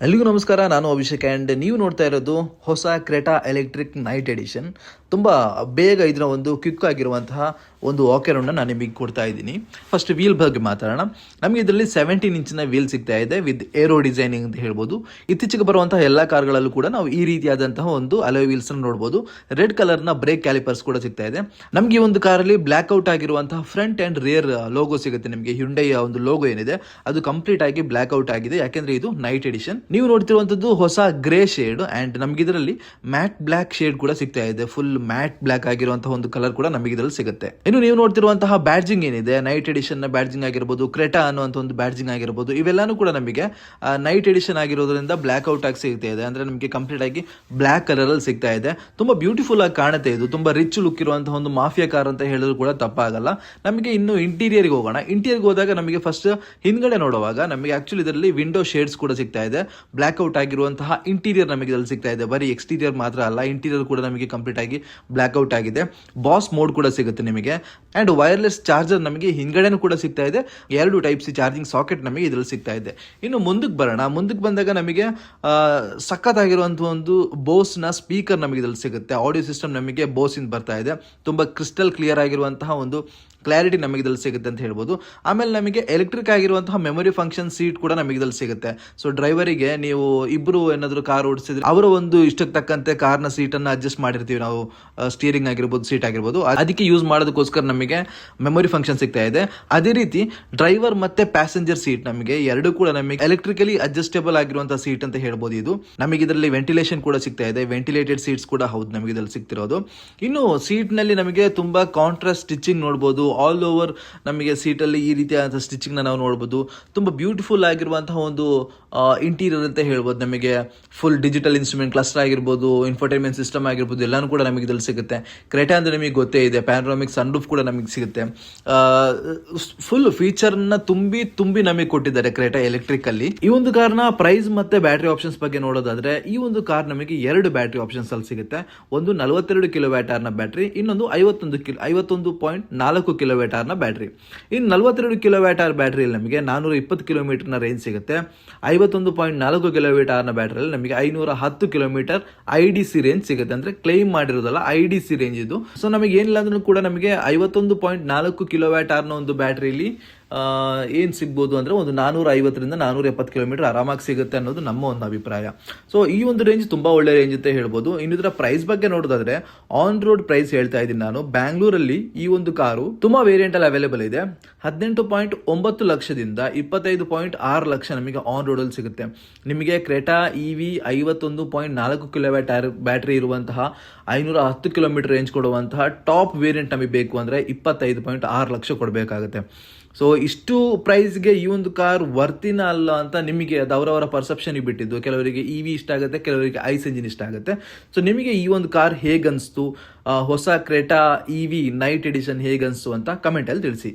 ಎಲ್ಲಿಗೂ ನಮಸ್ಕಾರ ನಾನು ಅಭಿಷೇಕ್ ಆ್ಯಂಡ್ ನೀವು ನೋಡ್ತಾ ಇರೋದು ಹೊಸ ಕ್ರೆಟಾ ಎಲೆಕ್ಟ್ರಿಕ್ ನೈಟ್ ಎಡಿಷನ್. ತುಂಬ ಬೇಗ ಇದರ ಒಂದು ಕ್ವಿಕ್ ಆಗಿರುವಂತಹ ಒಂದು ವಾಕರನ್ನು ನಾನು ನಿಮಗೆ ಕೊಡ್ತಾ ಇದ್ದೀನಿ. ಫಸ್ಟ್ ವೀಲ್ ಬಗ್ಗೆ ಮಾತಾಡೋಣ. ನಮಗೆ ಇದರಲ್ಲಿ ಸೆವೆಂಟೀನ್ ಇಂಚಿನ ವೀಲ್ ಸಿಗ್ತಾ ಇದೆ ವಿತ್ ಏರೋ ಡಿಸೈನಿಂಗ್ ಅಂತ ಹೇಳ್ಬೋದು. ಇತ್ತೀಚೆಗೆ ಬರುವಂತಹ ಎಲ್ಲ ಕಾರ್ಗಳಲ್ಲೂ ಕೂಡ ನಾವು ಈ ರೀತಿಯಾದಂತಹ ಒಂದು ಅಲೋ ವೀಲ್ಸ್ ನೋಡ್ಬೋದು. ರೆಡ್ ಕಲರ್ನ ಬ್ರೇಕ್ ಕ್ಯಾಲಿಪರ್ಸ್ ಕೂಡ ಸಿಗ್ತಾ ಇದೆ. ನಮಗೆ ಈ ಒಂದು ಕಾರಲ್ಲಿ ಬ್ಲ್ಯಾಕ್ಔಟ್ ಆಗಿರುವಂತಹ ಫ್ರಂಟ್ ಆ್ಯಂಡ್ ರಿಯರ್ ಲೋಗೋ ಸಿಗುತ್ತೆ ನಿಮಗೆ. ಹ್ಯುಂಡೈಯ ಒಂದು ಲೋಗೋ ಏನಿದೆ, ಅದು ಕಂಪ್ಲೀಟ್ ಆಗಿ ಬ್ಲ್ಯಾಕ್ಔಟ್ ಆಗಿದೆ. ಯಾಕೆಂದ್ರೆ ಇದು ನೈಟ್ ಎಡಿಷನ್ ನೀವು ನೋಡ್ತಿರುವಂಥದ್ದು ಹೊಸ ಗ್ರೇ ಶೇಡ್ ಅಂಡ್ ನಮಗೆ ಇದರಲ್ಲಿ ಮ್ಯಾಟ್ ಬ್ಲ್ಯಾಕ್ ಶೇಡ್ ಕೂಡ ಸಿಗ್ತಾ ಇದೆ. ಫುಲ್ ಮ್ಯಾಟ್ ಬ್ಲಾಕ್ ಆಗಿರುವಂತಹ ಒಂದು ಕಲರ್ ಕೂಡ ನಮಗೆ ಇದರಲ್ಲಿ ಸಿಗುತ್ತೆ. ಇನ್ನು ನೀವು ನೋಡ್ತಿರುವಂತಹ ಬ್ಯಾಡ್ಜಿಂಗ್ ಏನಿದೆ, ನೈಟ್ ಎಡಿಷನ್ನ ಬ್ಯಾಡ್ಜಿಂಗ್ ಆಗಿರ್ಬೋದು, ಕ್ರೆಟಾ ಅನ್ನುವಂತ ಒಂದು ಬ್ಯಾಡ್ಜಿಂಗ್ ಆಗಿರ್ಬೋದು, ಇವೆಲ್ಲಾನು ಕೂಡ ನಮಗೆ ನೈಟ್ ಎಡಿಷನ್ ಆಗಿರೋದ್ರಿಂದ ಬ್ಲ್ಯಾಕ್ ಔಟ್ ಆಗಿ ಸಿಗ್ತಾ ಇದೆ. ಅಂದ್ರೆ ನಮಗೆ ಕಂಪ್ಲೀಟ್ ಆಗಿ ಬ್ಲಾಕ್ ಕಲರ್ ಅಲ್ಲಿ ಸಿಗ್ತಾ ಇದೆ. ತುಂಬಾ ಬ್ಯೂಟಿಫುಲ್ ಆಗಿ ಕಾಣುತ್ತೆ ಇದು. ತುಂಬಾ ರಿಚ್ ಲುಕ್ ಇರುವಂತಹ ಒಂದು ಮಾಫಿಯಾ ಕಾರ್ ಅಂತ ಹೇಳಿದ್ರು ಕೂಡ ತಪ್ಪಾಗಲ್ಲ. ನಮಗೆ ಇನ್ನು ಇಂಟೀರಿಯರ್ಗೆ ಹೋಗೋಣ. ಇಂಟೀರಿಯರ್ಗೆ ಹೋದಾಗ ನಮಗೆ ಫಸ್ಟ್ ಹಿಂದ್ಗಡೆ ನೋಡುವಾಗ ನಮಗೆ ಆಕ್ಚುಲಿ ಇದರಲ್ಲಿ ವಿಂಡೋ ಶೇಡ್ಸ್ ಕೂಡ ಸಿಗ್ತಾ ಇದೆ. ಬ್ಲಾಕ್ ಔಟ್ ಆಗಿರುವಂತಹ ಇಂಟೀರಿಯರ್ ನಮಗೆ ಇದರಲ್ಲಿ ಸಿಗ್ತಾ ಇದೆ. ಬರೀ ಎಕ್ಸ್ಟೀರಿಯರ್ ಮಾತ್ರ ಅಲ್ಲ ಇಂಟೀರಿಯರ್ ಕೂಡ ನಮಗೆ ಕಂಪ್ಲೀಟ್ ಆಗಿ ಬ್ಲ್ಯಾಕ್ ಔಟ್ ಆಗಿದೆ. ಬಾಸ್ ಮೋಡ್ ಕೂಡ ಸಿಗುತ್ತೆ ನಿಮಗೆ. ಆ್ಯಂಡ್ ವೈರ್ಲೆಸ್ ಚಾರ್ಜರ್ ನಮಗೆ ಹಿಂದ್ಗಡೆನೂ ಕೂಡ ಸಿಗ್ತಾ ಇದೆ. ಎರಡು ಟೈಪ್ ಸಿ ಚಾರ್ಜಿಂಗ್ ಸಾಕೆಟ್ ನಮಗೆ ಇದರಲ್ಲಿ ಸಿಗ್ತಾ ಇದೆ. ಇನ್ನು ಮುಂದಕ್ಕೆ ಬರೋಣ. ಮುಂದಕ್ಕೆ ಬಂದಾಗ ನಮಗೆ ಸಖತ್ತಾಗಿರುವಂಥ ಒಂದು ಬೋಸ್ನ ಸ್ಪೀಕರ್ ನಮಗೆ ಇದರಲ್ಲಿ ಸಿಗುತ್ತೆ. ಆಡಿಯೋ ಸಿಸ್ಟಮ್ ನಮಗೆ ಬೋಸಿಂದ ಬರ್ತಾ ಇದೆ. ತುಂಬ ಕ್ರಿಸ್ಟಲ್ ಕ್ಲಿಯರ್ ಆಗಿರುವಂತಹ ಒಂದು ಕ್ಲಾರಿಟಿ ನಮಗೆ ಇದರಲ್ಲಿ ಸಿಗುತ್ತೆ ಅಂತ ಹೇಳ್ಬೋದು. ಆಮೇಲೆ ನಮಗೆ ಎಲೆಕ್ಟ್ರಿಕ್ ಆಗಿರುವಂತಹ ಮೆಮೊರಿ ಫಂಕ್ಷನ್ ಸೀಟ್ ಕೂಡ ನಮಗೆ ಇದರಲ್ಲಿ ಸಿಗುತ್ತೆ. ಸೊ ಡ್ರೈವರಿಗೆ ನೀವು ಇಬ್ಬರು ಏನಾದರೂ ಕಾರ್ ಓಡಿಸಿದ್ರೆ ಅವರ ಒಂದು ಇಷ್ಟಕ್ಕೆ ತಕ್ಕಂತೆ ಕಾರ್ನ ಸೀಟನ್ನು ಅಡ್ಜಸ್ಟ್ ಮಾಡಿರ್ತೀವಿ ನಾವು. ಸ್ಟೀರಿಂಗ್ ಆಗಿರ್ಬೋದು ಸೀಟ್ ಆಗಿರ್ಬೋದು. ಅದಕ್ಕೆ ಯೂಸ್ ಮಾಡೋದಕ್ಕೋಸ್ಕರ ನಮಗೆ ಮೆಮೊರಿ ಫಂಕ್ಷನ್ ಸಿಗ್ತಾ ಇದೆ. ಅದೇ ರೀತಿ ಡ್ರೈವರ್ ಮತ್ತೆ ಪ್ಯಾಸೆಂಜರ್ ಸೀಟ್ ನಮಗೆ ಎರಡು ಕೂಡ ನಮಗೆ ಎಲೆಕ್ಟ್ರಿಕಲಿ ಅಡ್ಜಸ್ಟೇಬಲ್ ಆಗಿರುವಂತಹ ಸೀಟ್ ಅಂತ ಹೇಳ್ಬೋದು ಇದು. ನಮಗೆ ಇದರಲ್ಲಿ ವೆಂಟಿಲೇಷನ್ ಕೂಡ ಸಿಗ್ತಾ ಇದೆ. ವೆಂಟಿಲೇಟೆಡ್ ಸೀಟ್ಸ್ ಕೂಡ ಹೌದು, ನಮಗೆ ಇದರಲ್ಲಿ ಸಿಗ್ತಿರೋದು. ಇನ್ನು ಸೀಟ್ನಲ್ಲಿ ನಮಗೆ ತುಂಬಾ ಕಾಂಟ್ರಾಸ್ಟ್ ಸ್ಟಿಚಿಂಗ್ ನೋಡಬಹುದು ಆಲ್ ಓವರ್ ನಮಗೆ ಸೀಟಲ್ಲಿ ಈ ರೀತಿಯಾದಂಥ ಸ್ಟಿಚಿಂಗ್ನ ನಾವು ನೋಡಬಹುದು ತುಂಬಾ ಬ್ಯೂಟಿಫುಲ್ ಆಗಿರುವಂತಹ ಒಂದು ಇಂಟೀರಿಯರ್ ಅಂತ ಹೇಳ್ಬೋದು ನಮಗೆ. ಫುಲ್ ಡಿಜಿಟಲ್ ಇನ್ಸ್ಟ್ರೂಮೆಂಟ್ ಕ್ಲಸ್ಟರ್ ಆಗಿರ್ಬೋದು ಇನ್ಫರ್ಟೈನ್ಮೆಂಟ್ ಸಿಸ್ಟಮ್ ಆಗಿರ್ಬೋದು, ಎಲ್ಲಾನು ಕೂಡ ನಮಗೆ ಇದರಲ್ಲಿ ಸಿಗುತ್ತೆ. ಕ್ರೇಟಾ ಅಂದರೆ ನಿಮಗೆ ಗೊತ್ತೇ ಇದೆ ಪ್ಯಾನರಾಮಿಕ್ ಸನ್ರೂಫ್ ಕೂಡ ನಮಗೆ ಸಿಗುತ್ತೆ. ಫುಲ್ ಫೀಚರ್ನ ತುಂಬಿ ತುಂಬಿ ನಮಗೆ ಕೊಟ್ಟಿದ್ದಾರೆ ಕ್ರೆಟಾ ಎಲೆಕ್ಟ್ರಿಕ್ ಅಲ್ಲಿ. ಈ ಒಂದು ಕಾರ್ನ ಪ್ರೈಸ್ ಮತ್ತೆ ಬ್ಯಾಟ್ರಿ ಆಪ್ಷನ್ಸ್ ಬಗ್ಗೆ ನೋಡೋದಾದ್ರೆ, ಈ ಒಂದು ಕಾರ್ ನಮಗೆ ಎರಡು ಬ್ಯಾಟ್ರಿ ಆಪ್ಷನ್ಸ್ ಅಲ್ಲಿ ಸಿಗುತ್ತೆ. ಒಂದು ನಲವತ್ತೆರಡು ಕಿಲೋ ವ್ಯಾಟ್ ಆರ್ನ ಬ್ಯಾಟ್ರಿ ಇನ್ನೊಂದು ಐವತ್ತೊಂದು ಕಿಲೋ ಐವತ್ತೊಂದು ಪಾಯಿಂಟ್ ನಾಲ್ಕು ಕಿಲೋ ಆರ್ನ ಬ್ಯಾಟ್ರಿ. ಇನ್ನು ನಲವತ್ತೆರಡು ಕಿಲೋ ವ್ಯಾಟಾರ್ ಬ್ಯಾಟ್ರಿಯಲ್ಲಿ ನಮಗೆ ನಾನೂರ ಇಪ್ಪತ್ತು ಕಿಲೋಮೀಟರ್ನ ರೇಂಜ್ ಸಿಗುತ್ತೆ. ಐವತ್ತೊಂದು ಪಾಯಿಂಟ್ ನಾಲ್ಕು ಕಿಲೋಮೀಟರ್ನ ಬ್ಯಾಟ್ರಿಯಲ್ಲಿ ನಮಗೆ ಐನೂರ ಹತ್ತು kilometre I D C range ಸಿಗುತ್ತೆ. ಅಂದರೆ ಕ್ಲೈಮ್ ಮಾಡಿರೋದಲ್ಲ ಐ ಡಿ ಸಿ ರೇಂಜ್ ಇದು. ಸೊ ನಮಗೆ ಏನಿಲ್ಲ ಅಂದ್ರೂ ಕೂಡ ನಮಗೆ ಐವತ್ತೊಂದು ಪಾಯಿಂಟ್ ನಾಲ್ಕು ಕಿಲೋ ವ್ಯಾಟಾರ್ನ ಒಂದು ಬ್ಯಾಟರಿಲಿ ಏನು ಸಿಗ್ಬೋದು ಅಂದರೆ ಒಂದು ನಾನೂರ ಐವತ್ತರಿಂದ ನಾನೂರ ಎಪ್ಪತ್ತು ಕಿಲೋಮೀಟರ್ ಆರಾಮಾಗಿ ಸಿಗುತ್ತೆ ಅನ್ನೋದು ನಮ್ಮ ಒಂದು ಅಭಿಪ್ರಾಯ. ಸೊ ಈ ಒಂದು ರೇಂಜ್ ತುಂಬ ಒಳ್ಳೆ ರೇಂಜ್ ಅಂತ ಹೇಳ್ಬೋದು. ಇನ್ನು ಇದರ ಪ್ರೈಸ್ ಬಗ್ಗೆ ನೋಡೋದಾದ್ರೆ ಆನ್ ರೋಡ್ ಪ್ರೈಸ್ ಹೇಳ್ತಾ ಇದ್ದೀನಿ ನಾನು. ಬ್ಯಾಂಗ್ಳೂರಲ್ಲಿ ಈ ಒಂದು ಕಾರು ತುಂಬ ವೇರಿಯಂಟಲ್ಲಿ ಅವೈಲೇಬಲ್ ಇದೆ. ಹದಿನೆಂಟು ಪಾಯಿಂಟ್ ಒಂಬತ್ತು ಲಕ್ಷದಿಂದ ಇಪ್ಪತ್ತೈದು ಪಾಯಿಂಟ್ ಆರು ಲಕ್ಷ ನಮಗೆ ಆನ್ ರೋಡಲ್ಲಿ ಸಿಗುತ್ತೆ. ನಿಮಗೆ ಕ್ರೆಟಾ ಇ ವಿ ಐವತ್ತೊಂದು ಪಾಯಿಂಟ್ ನಾಲ್ಕು ಕಿಲೋವ್ಯಾಟ್ ಬ್ಯಾಟ್ರಿ ಇರುವಂತಹ ಐನೂರ ಹತ್ತು ಕಿಲೋಮೀಟರ್ ರೇಂಜ್ ಕೊಡುವಂತಹ ಟಾಪ್ ವೇರಿಯಂಟ್ ನಮಗೆ ಬೇಕು ಅಂದರೆ ಇಪ್ಪತ್ತೈದು ಪಾಯಿಂಟ್ ಆರು ಲಕ್ಷ ಕೊಡಬೇಕಾಗುತ್ತೆ. ಸೊ ಇಷ್ಟು ಪ್ರೈಸ್ಗೆ ಈ ಒಂದು ಕಾರ್ ವರ್ತಿನ ಅಲ್ಲ ಅಂತ ನಿಮಗೆ ಅದು ಅವರವರ ಪರ್ಸೆಪ್ಷನ್ಗೆ ಬಿಟ್ಟಿದ್ದು. ಕೆಲವರಿಗೆ ಇ ವಿ ಇಷ್ಟ ಆಗುತ್ತೆ ಕೆಲವರಿಗೆ ಐಸ್ ಇಂಜಿನ್ ಇಷ್ಟ ಆಗುತ್ತೆ. ಸೊ ನಿಮಗೆ ಈ ಒಂದು ಕಾರ್ ಹೇಗನ್ಸ್ತು? ಆ, ಹೊಸ Creta E V night edition ಹೇಗನ್ಸ್ತು ಅಂತ ಕಮೆಂಟಲ್ಲಿ ತಿಳಿಸಿ.